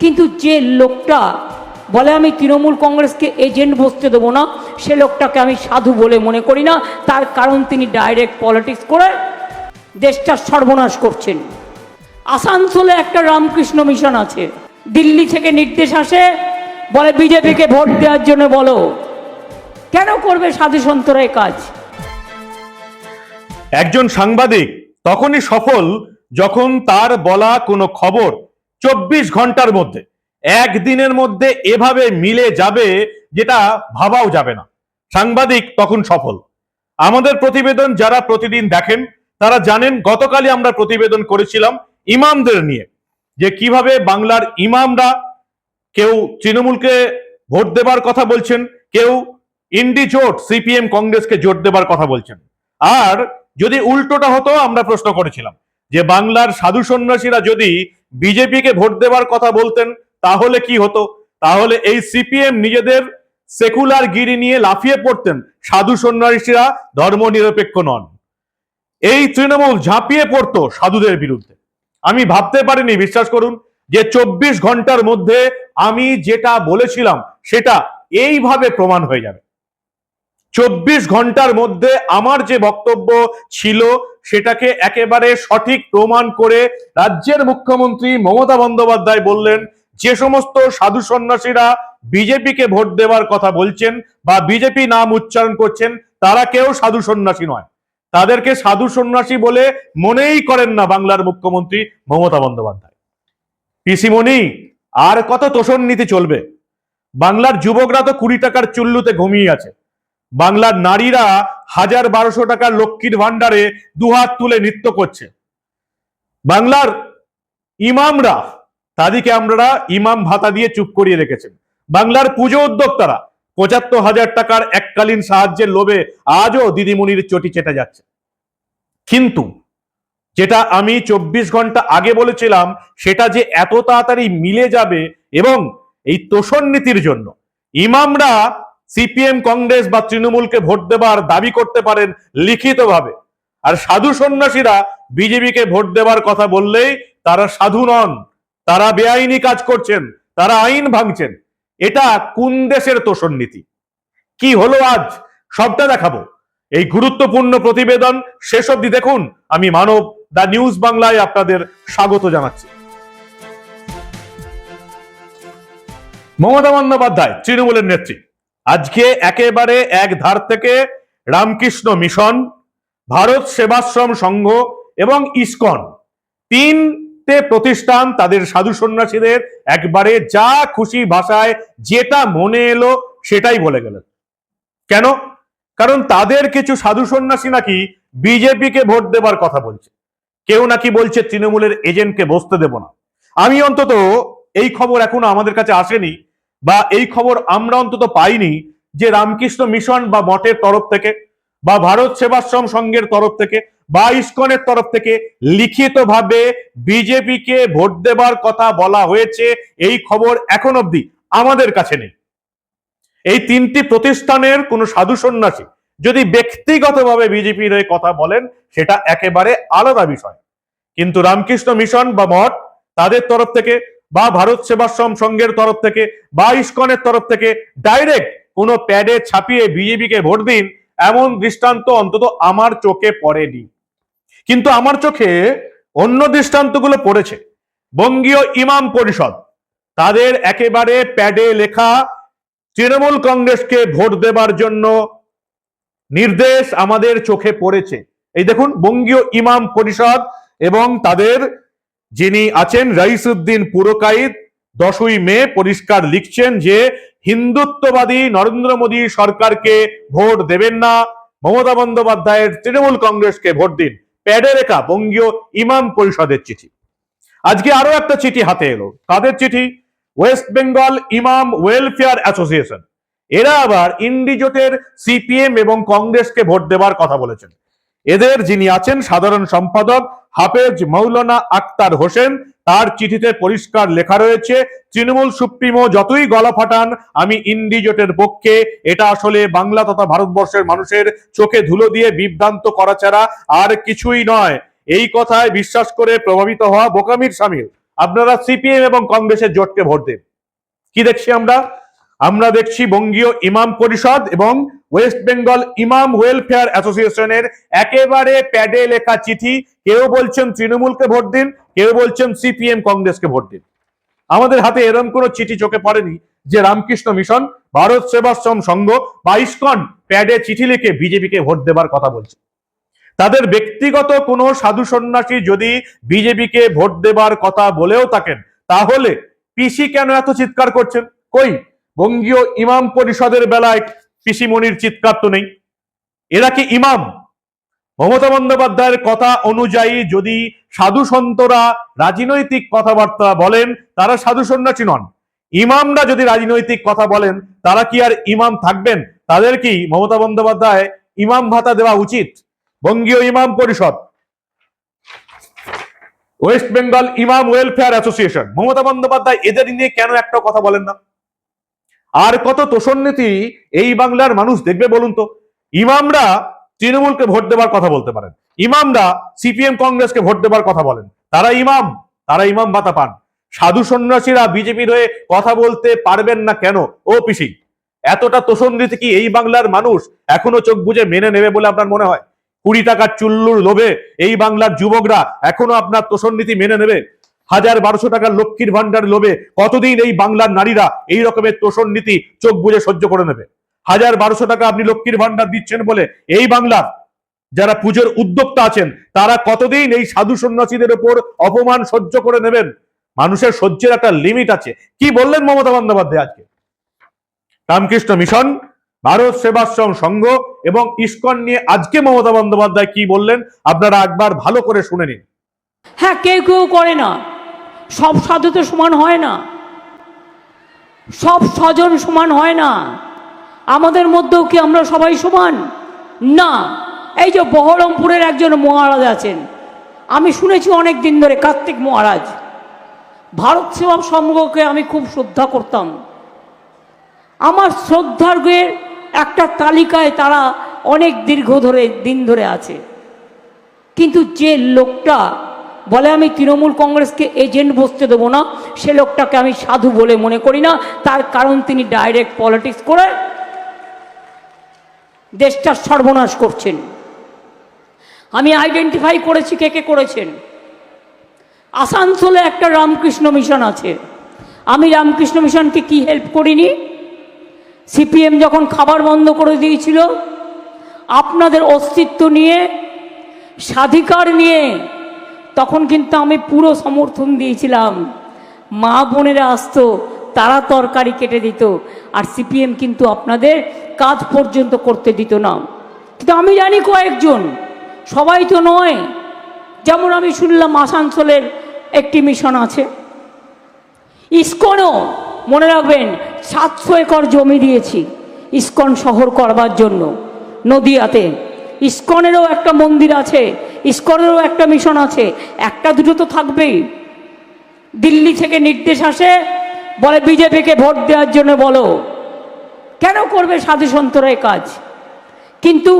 কিন্তু যে লোকটা বলে আমি তৃণমূল কংগ্রেসকে এজেন্ট বসতে দেবো না, সে লোকটাকে আমি সাধু বলে মনে করি না। তার কারণ তিনি ডাইরেক্ট পলিটিক্স করে দেশটা সর্বনাশ করছেন। আসানসোলে একটা রামকৃষ্ণ মিশন আছে। দিল্লি থেকে নির্দেশ আসে, বলে বিজেপিকে ভোট দেওয়ার জন্য বলো। কেন করবে সাধু সন্তরা কাজ? একজন সাংবাদিক তখনই সফল যখন তার বলা কোনো খবর চব্বিশ ঘণ্টার মধ্যে। একদিনের মধ্যে এভাবে মিলে যাবে যেটা ভাবাও যাবে না। সাংবাদিক তখন সফল। আমাদের প্রতিবেদন যারা প্রতিদিন দেখেন, তারা জানেন গতকালই আমরা প্রতিবেদন করেছিলাম ইমামদের নিয়ে, যে কীভাবে বাংলার ইমামরা কেউ তৃণমূলকে ভোট দেবার কথা বলছেন, কেউ ইন্ডি জোট, সিপিএম কংগ্রেসকে জোট দেবার কথা বলছেন। আর যদি উল্টোটা হতো, আমরা প্রশ্ন করেছিলাম যে বাংলার সাধু সন্ন্যাসীরা যদি বিজেপিকে ভোট দেওয়ার কথা বলতেন, তাহলে কি হতো? তাহলে এই সিপিএম নিজেদের সেকুলার গিরি নিয়ে লাফিয়ে পড়তেন, সাধু সন্ন্যাসীরা ধর্ম নিরপেক্ষ নন। এই তৃণমূল ঝাঁপিয়ে পড়তো সাধুদের বিরুদ্ধে। আমি ভাবতে পারিনি, বিশ্বাস করুন, যে চব্বিশ ঘণ্টার মধ্যে আমি যেটা বলেছিলাম, সেটা এইভাবে প্রমাণ হয়ে যাবে। চব্বিশ ঘণ্টার মধ্যে আমার যে বক্তব্য ছিল সেটাকে একেবারে সঠিক প্রমাণ করে রাজ্যের মুখ্যমন্ত্রী মমতা বন্দ্যোপাধ্যায় বললেন, যে সমস্ত সাধু সন্ন্যাসীরা বিজেপিকে ভোট দেওয়ার কথা বলছেন বা বিজেপি নাম উচ্চারণ করছেন, তারা কেউ সাধু সন্ন্যাসী নয়। তাদেরকে সাধু সন্ন্যাসী বলে মনেই করেন না বাংলার মুখ্যমন্ত্রী মমতা বন্দ্যোপাধ্যায়। পিসিমণি, আর কত তোষণ নীতি চলবে? বাংলার যুবকরা তো কুড়ি টাকার চুল্লুতে ঘুমিয়ে আছে। বাংলার নারীরা হাজার বারোশো টাকার লক্ষ্মীর ভান্ডারে দুহাত তুলে নৃত্য করছে। বাংলার ইমামরা, তাদেরকে আমরা ইমাম ভাতা দিয়ে চুপ করিয়ে রেখেছেন। বাংলার পুজো উদ্যোক্তারা, পঁচাত্তর হাজার টাকার এককালীন সাহায্যের লোভে আজও দিদিমণির চটি চেটে যাচ্ছে। কিন্তু যেটা আমি চব্বিশ ঘণ্টা আগে বলেছিলাম, সেটা যে এত তাড়াতাড়ি মিলে যাবে এবং এই তোষণ নীতির জন্য ইমামরা সিপিএম, কংগ্রেস বা তৃণমূলকে ভোট দেবার দাবি করতে পারেন লিখিতভাবে। আর সাধু সন্ন্যাসীরা বিজেপিকে ভোট দেবার কথা বললেই তারা সাধু নন। তারা বেআইনি কাজ করছেন, তারা আইন ভাঙছেন। এটা কোন দেশের তোষণ নীতি? কি হলো আজ? সবটা দেখাবো। এই গুরুত্বপূর্ণ প্রতিবেদন শেষ অব্দি দেখুন। আমি মানব দা নিউজ বাংলায় আপনাদের স্বাগত জানাচ্ছি। মমতা বন্দ্যোপাধ্যায়, তৃণমূলের নেত্রী। আজকে একেবারে এক ধার থেকে রামকৃষ্ণ মিশন, ভারত সেবাশ্রম সংঘ এবং ইসকন তিনটে প্রতিষ্ঠান তাদের সাধু সন্ন্যাসীদের একবারে যা খুশি ভাষায় যেটা মনে এলো সেটাই বলে গেলেন। কেন? কারণ তাদের কিছু সাধু সন্ন্যাসী নাকি বিজেপিকে ভোট দেবার কথা বলছে। কেউ নাকি বলছে তৃণমূলের এজেন্টকে বসতে দেব না। আমি অন্তত এই খবর এখনও আমাদের কাছে আসেনি। বা এই খবর আমরা অন্তত পাইনি যে রামকৃষ্ণ মিশন বা মঠের তরফ থেকে বা ভারত সেবাশ্রম সংঘের তরফ থেকে বা ইস্কনের তরফ থেকে লিখিতভাবে বিজেপিকে ভোট দেবার কথা বলা হয়েছে, এই খবর এখন অবধি আমাদের কাছে নেই। এই তিনটি প্রতিষ্ঠানের কোন সাধু সন্ন্যাসী যদি ব্যক্তিগতভাবে বিজেপির হয়ে কথা বলেন, সেটা একেবারে আলাদা বিষয়। কিন্তু রামকৃষ্ণ মিশন বা মঠ তাদের তরফ থেকে বা ভারত সেবাশ্রম সংঘের তরফ থেকে বা ইস্কনের তরফ থেকে ডাইরেক্ট কোনো প্যাডে ছাপিয়ে বিজেপিকে ভোট দিন, এমন দৃষ্টান্ত অন্তত আমার চোখে পড়েনি। কিন্তু আমার চোখে অন্য দৃষ্টান্তগুলো পড়েছে। বঙ্গীয় ইমাম পরিষদ, তাদের একেবারে প্যাডে লেখা তৃণমূল কংগ্রেসকে ভোট দেবার জন্য নির্দেশ আমাদের চোখে পড়েছে। এই দেখুন, বঙ্গীয় ইমাম পরিষদ এবং তাদের যিনি আছেন রাইসুদ্দিন পুরকাইদ দশই মে পরিষ্কার লিখছেন যে, হিন্দুত্ববাদী নরেন্দ্র মোদী সরকারকে ভোট দেবেন না, মমতা বন্দ্যোপাধ্যায়ের তৃণমূল কংগ্রেসকে ভোট দিন। প্যাডে রেখা, বঙ্গীয় ইমাম পরিষদের চিঠি। আজকে আরও একটা চিঠি হাতে এলো। কাদের চিঠি? ওয়েস্ট বেঙ্গল ইমাম ওয়েলফেয়ার অ্যাসোসিয়েশন। এরা আবার ইন্ডিজোটের সিপিএম এবং কংগ্রেসকে ভোট দেবার কথা বলেছেন। এদের যিনি আছেন সাধারণ সম্পাদক হাফেজ মৌলানা আক্তার হোসেন, তার চিঠিতে পরিষ্কার লেখা রয়েছে, তৃণমূল সুপ্রিমো যতই গলা ফাটান, আমি ইন্ডিজোটের পক্ষে। এটা আসলে বাংলা তথা ভারতবর্ষের মানুষের চোখে ধুলো দিয়ে বিভ্রান্ত করা ছাড়া আর কিছুই নয়। এই কথায় বিশ্বাস করে প্রভাবিত হওয়া বোকামির সামিল আপনারা সিপিএম এবং কংগ্রেসের জোটকে ভোট দিন। কি দেখছি আমরা? আমরা দেখছি বঙ্গীয় ইমাম পরিষদ এবং ওয়েস্ট বেঙ্গল ইমাম ওয়েলফেয়ার অ্যাসোসিয়েশনের একেবারে প্যাডে লেখা চিঠি। কেউ বলছেন তৃণমূলকে ভোট দিন, কেউ বলছেন সিপিএম কংগ্রেসকে ভোট দিন। আমাদের হাতে এরম কোনো চিঠি চোখে পড়েনি যে রামকৃষ্ণ মিশন, ভারত সেবাশ্রম সংঘ বা ইস্কন প্যাডে চিঠি লিখে বিজেপিকে ভোট দেবার কথা বলছে। তাদের ব্যক্তিগত কোনো সাধু সন্ন্যাসী যদি বিজেপিকে ভোট দেবার কথা বলেও থাকেন, তাহলে পিসি কেন এত চিৎকার করছেন? কই? বঙ্গীয় ইমাম পরিষদের বেলায় পিসিমণির চিৎকার তো নেই। এরা কি ইমাম? মমতা বন্দ্যোপাধ্যায়ের কথা অনুযায়ী যদি সাধু সন্তরা রাজনৈতিক কথাবার্তা বলেন, তারা সাধু সন্ন্যাসী নন। ইমামরা যদি রাজনৈতিক কথা বলেন, তারা কি আর ইমাম থাকবেন? তাদের কি মমতা বন্দ্যোপাধ্যায় ইমাম ভাতা দেওয়া উচিত? বঙ্গীয় ইমাম পরিষদ, ওয়েস্ট বেঙ্গল ইমাম ওয়েলফেয়ার অ্যাসোসিয়েশন। মমতা বন্দ্যোপাধ্যায় এদের নিয়ে কেন একটা কথা বলেন না? আর কত তোষণনীতি এই বাংলার মানুষ দেখবে বলুন তো? ইমামরা তৃণমূলকে ভোট দেবার কথা বলতে পারেন। ইমামরা সিপিএম কংগ্রেসকে ভোট দেবার কথা বলেন। তারা ইমাম তারা ইমাম ভাতা পান। সাধু সন্ন্যাসীরা বিজেপির হয়ে কথা বলতে পারবেন না কেন? ও পিসি, এতটা তোষণনীতি কি এই বাংলার মানুষ এখনও চোখ বুঝে মেনে নেবে বলে আপনার মনে হয়? কুড়ি টাকার চুল্লুর লোভে এই বাংলার যুবকরা এখনও আপনার তোষণনীতি মেনে নেবে? হাজার বারোশো টাকার লক্ষ্মীর ভান্ডার লোভে কতদিন এই বাংলার নারীরা এই রকমের তোষণ নীতি চোখ বুঝে সহ্য করে নেবে? হাজার বারোশো টাকা আপনি লক্ষ্মীর ভান্ডার দিচ্ছেন বলে এই বাংলার যারা পুজোর উদ্যোক্তা আছেন, তারা কতদিন এই সাধু সন্ন্যাসীদের উপর অপমান সহ্য করে নেবেন? মানুষের সহ্যের একটা লিমিট আছে। কি বললেন মমতা বন্দ্যোপাধ্যায় আজকে? রামকৃষ্ণ মিশন, ভারত সেবাশ্রম সংঘ এবং ইস্কন নিয়ে আজকে মমতা বন্দ্যোপাধ্যায় কি বললেন, আপনারা একবার ভালো করে শুনে নিন। হ্যাঁ কেউ কেউ করে না। সব সাধু তো সমান হয় না। সব স্বজন সমান হয় না। আমাদের মধ্যেও কি আমরা সবাই সমান? না। এই যে বহরমপুরের একজন মহারাজ আছেন, আমি শুনেছি অনেক দিন ধরে, কার্তিক মহারাজ। ভারত সেবা সংঘকে আমি খুব শ্রদ্ধা করতাম। আমার শ্রদ্ধার্ঘের একটা তালিকায় তারা অনেক দীর্ঘ ধরে, দিন ধরে আছে। কিন্তু যে লোকটা বলে আমি তৃণমূল কংগ্রেসকে এজেন্ট বসতে দেবো না, সে লোকটাকে আমি সাধু বলে মনে করি না, তার কারণ তিনি ডাইরেক্ট পলিটিক্স করে দেশটার সর্বনাশ করছেন। আমি আইডেন্টিফাই করেছি কে কে করেছেন। আসানসোলে একটা রামকৃষ্ণ মিশন আছে। আমি রামকৃষ্ণ মিশনকে কি হেল্প করিনি? সিপিএম যখন খাবার বন্ধ করে দিয়েছিল, আপনাদের অস্তিত্ব নিয়ে, স্বাধিকার নিয়ে তখন কিন্তু আমি পুরো সমর্থন দিয়েছিলাম। মা বোনেরা আসতো, তারা তরকারি কেটে দিত, আর সিপিএম কিন্তু আপনাদের কাজ পর্যন্ত করতে দিত না। কিন্তু আমি জানি কয়েকজন, সবাই তো নয়। যেমন আমি শুনলাম আসানসোলের একটি মিশন আছে। ইস্কনও, মনে রাখবেন, সাতশো একর জমি দিয়েছি, ইস্কন শহর করবার জন্য, নদিয়াতে। ইস্কনেরও একটা মন্দির আছে ইস্কনেরও একটা মিশন আছে। একটা, দুটো তো থাকবেই। দিল্লি থেকে নির্দেশ আসে, বলে বিজেপিকে ভোট দেওয়ার জন্য বলো। কেন করবে সাধু সন্তরা কাজ? কিন্তু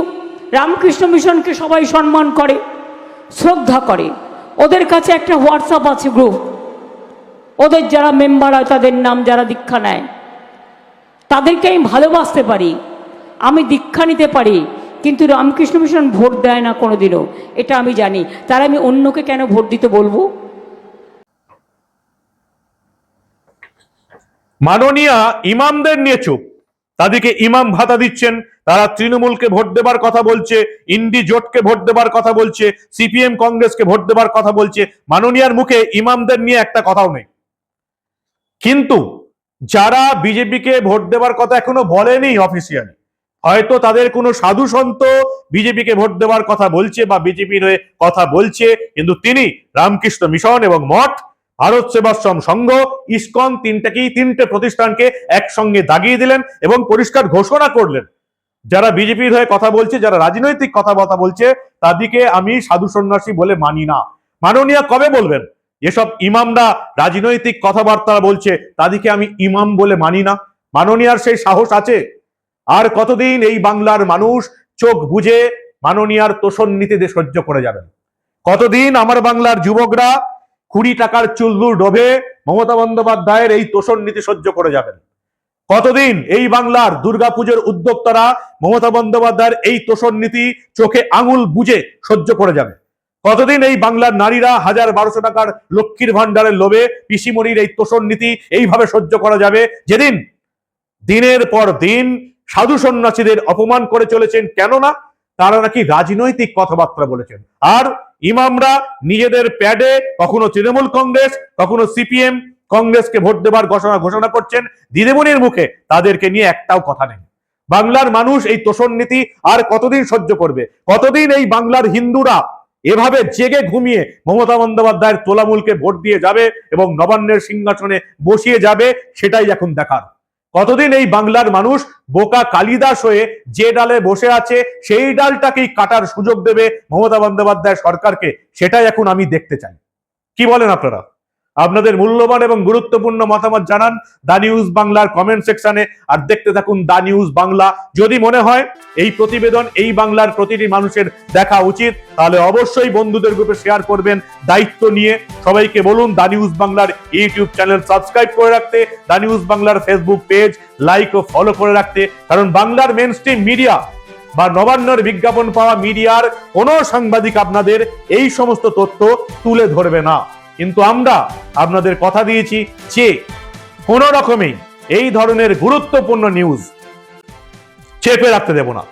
রামকৃষ্ণ মিশনকে সবাই সম্মান করে, শ্রদ্ধা করে। ওদের কাছে একটা হোয়াটসঅ্যাপ আছে গ্রুপ ওদের যারা মেম্বার হয়, তাদের নাম যারা দীক্ষা নেয়, তাদেরকে আমি ভালোবাসতে পারি। আমি দীক্ষা নিতে পারি। কিন্তু রামকৃষ্ণ মিশন ভোট দেয় না কোনোদিনও। এটা আমি জানি। তার আমি অন্যকে কেন ভোট দিতে বলব? মাননীয়া ইমামদের নিয়ে চুপ। তাদেরকে ইমাম ভাতা দিচ্ছেন। তারা তৃণমূলকে ভোট দেবার কথা বলছে, ইন্ডি জোটকে ভোট দেবার কথা বলছে, সিপিএম কংগ্রেসকে ভোট দেবার কথা বলছে। মাননীয়ার মুখে ইমামদের নিয়ে একটা কথাও নেই। কিন্তু যারা বিজেপিকে ভোট দেবার কথা এখনও বলেনি অফিসিয়ালি হয়তো তাদের কোনো সাধু সন্ত বিজেপিকে ভোট দেওয়ার কথা বলছে বা বিজেপির হয়ে কথা বলছে, কিন্তু তিনি রামকৃষ্ণ মিশন এবং মঠ, ভারত সেবাশ্রম সংঘ, ইসকন তিনটাকেই তিনটে প্রতিষ্ঠানকে একসঙ্গে দাগিয়ে দিলেন এবং পরিষ্কার ঘোষণা করলেন। যারা বিজেপির হয়ে কথা বলছে, যারা রাজনৈতিক কথাবার্তা বলছে, তাদেরকে আমি সাধু সন্ন্যাসী বলে মানি না। মাননীয় কবে বলবেন? এসব ইমামরা রাজনৈতিক কথাবার্তা বলছে, তাদেরকে আমি ইমাম বলে মানি না। মাননীয়ার সেই সাহস আছে? আর কতদিন এই বাংলার মানুষ চোখ বুঝে মাননীয়ার তোষণ নীতিতে সহ্য করে যাবেন? কতদিন আমার বাংলার যুবকরা কুড়ি টাকার চুল্লুর ডোভে মমতা বন্দ্যোপাধ্যায়ের এই তোষণ নীতি সহ্য করে যাবেন? কতদিন এই বাংলার দুর্গাপুজোর উদ্যোক্তারা মমতা বন্দ্যোপাধ্যায়ের এই তোষণ নীতি চোখে আঙুল বুঝে সহ্য করে যাবে কতদিন এই বাংলার নারীরা হাজার বারোশো টাকার লক্ষ্মীর ভান্ডারের লোভে পিসিমণির এই তোষণ নীতি এইভাবে সহ্য করা যাবে? যেদিন, দিনের পর দিন সাধু সন্ন্যাসীদের অপমান করে চলেছেন কেননা তারা নাকি রাজনৈতিক কথাবার্তা বলেছেন। আর ইমামরা নিজেদের প্যাডে কখনো তৃণমূল কংগ্রেস, কখনো সিপিএম কংগ্রেসকে ভোট দেবার ঘোষণা ঘোষণা করছেন। দিদিমণির মুখে তাদেরকে নিয়ে একটাও কথা নেই। বাংলার মানুষ এই তোষণ নীতি আর কতদিন সহ্য করবে? কতদিন এই বাংলার হিন্দুরা এভাবে জেগে ঘুমিয়ে মমতা বন্দ্যোপাধ্যায়ের তোলামূলকে ভোট দিয়ে যাবে এবং নবান্নের সিংহাসনে বসিয়ে যাবে, সেটাই এখন দেখার। কতদিন এই বাংলার মানুষ বোকা কালিদাস হয়ে যে ডালে বসে আছে, সেই ডালটাকেই কাটার সুযোগ দেবে মমতা বন্দ্যোপাধ্যায় সরকারকে? সেটাই এখন আমি দেখতে চাই। কি বলেন আপনারা? আপনাদের মূল্যবান এবং গুরুত্বপূর্ণ মতামত জানান দা নিউজ বাংলার কমেন্ট সেকশনে আর দেখতে থাকুন দা নিউজ বাংলা। যদি মনে হয় এই প্রতিবেদন, এই বাংলার প্রতিটি মানুষের দেখা উচিত, তাহলে অবশ্যই বন্ধুদের গ্রুপে শেয়ার করবেন, দায়িত্ব নিয়ে। সবাইকে বলুন দা নিউজ বাংলার ইউটিউব চ্যানেল সাবস্ক্রাইব করে রাখতে, দা নিউজ বাংলার ফেসবুক পেজ লাইক ও ফলো করে রাখতে, কারণ বাংলার মেন স্ট্রিম মিডিয়া বা নবান্নর বিজ্ঞাপন পাওয়া মিডিয়ার কোনো সাংবাদিক আপনাদের এই সমস্ত তথ্য তুলে ধরবে না। কিন্তু আমরা আপনাদের কথা দিয়েছি যে কোনো রকমেই এই ধরনের গুরুত্বপূর্ণ নিউজ চেপে রাখতে দেব না।